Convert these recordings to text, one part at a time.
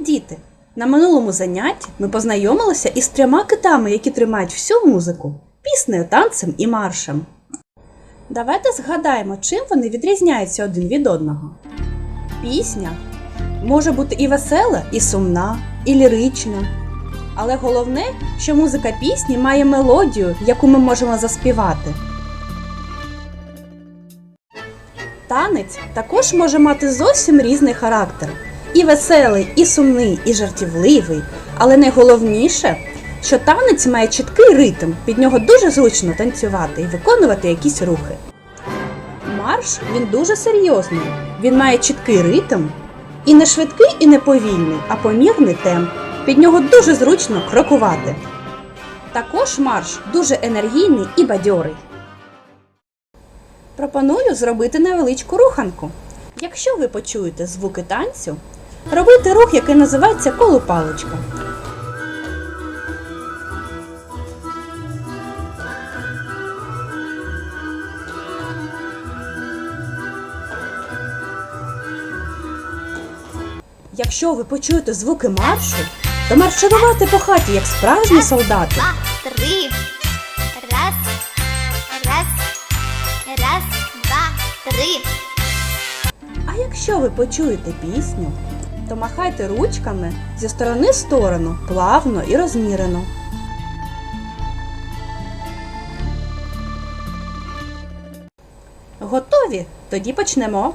Діти, на минулому занятті ми познайомилися із трьома китами, які тримають всю музику піснею, танцем і маршем. Давайте згадаємо, чим вони відрізняються один від одного. Пісня може бути і весела, і сумна, і лірична. Але головне, що музика пісні має мелодію, яку ми можемо заспівати. Танець також може мати зовсім різний характер. І веселий, і сумний, і жартівливий. Але найголовніше, що танець має чіткий ритм, під нього дуже зручно танцювати і виконувати якісь рухи. Марш він дуже серйозний. Він має чіткий ритм і не швидкий, і не повільний, а помірний темп. Під нього дуже зручно крокувати. Також марш дуже енергійний і бадьорий. Пропоную зробити невеличку руханку. Якщо ви почуєте звуки танцю, робити рух, який називається колупалочка. Якщо ви почуєте звуки маршу, то марширувати по хаті, як справжні солдати. Два, три. Раз, раз, раз, два, три. А якщо ви почуєте пісню, то махайте ручками зі сторони в сторону, плавно і розмірено. Готові? Тоді почнемо.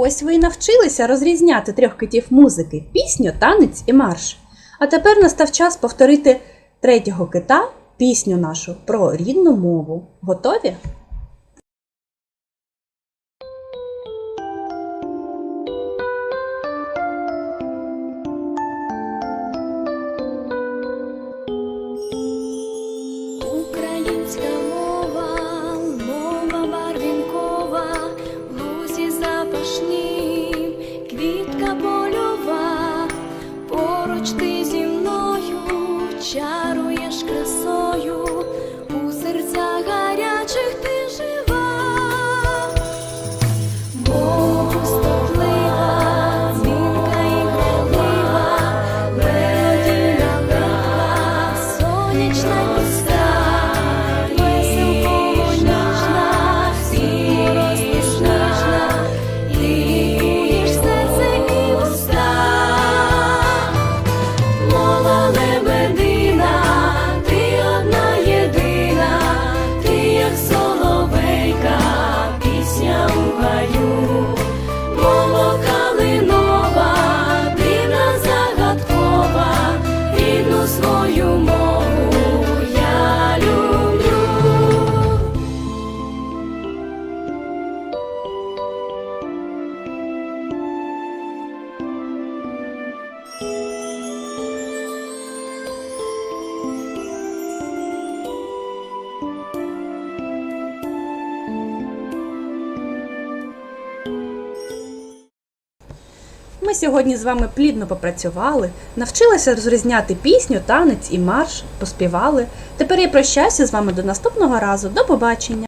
Ось ви і навчилися розрізняти трьох китів музики пісню, танець і марш. А тепер настав час повторити третього кита, пісню нашу про рідну мову. Готові? Ми сьогодні з вами плідно попрацювали, навчилися розрізняти пісню, танець і марш, поспівали. Тепер я прощаюся з вами до наступного разу. До побачення!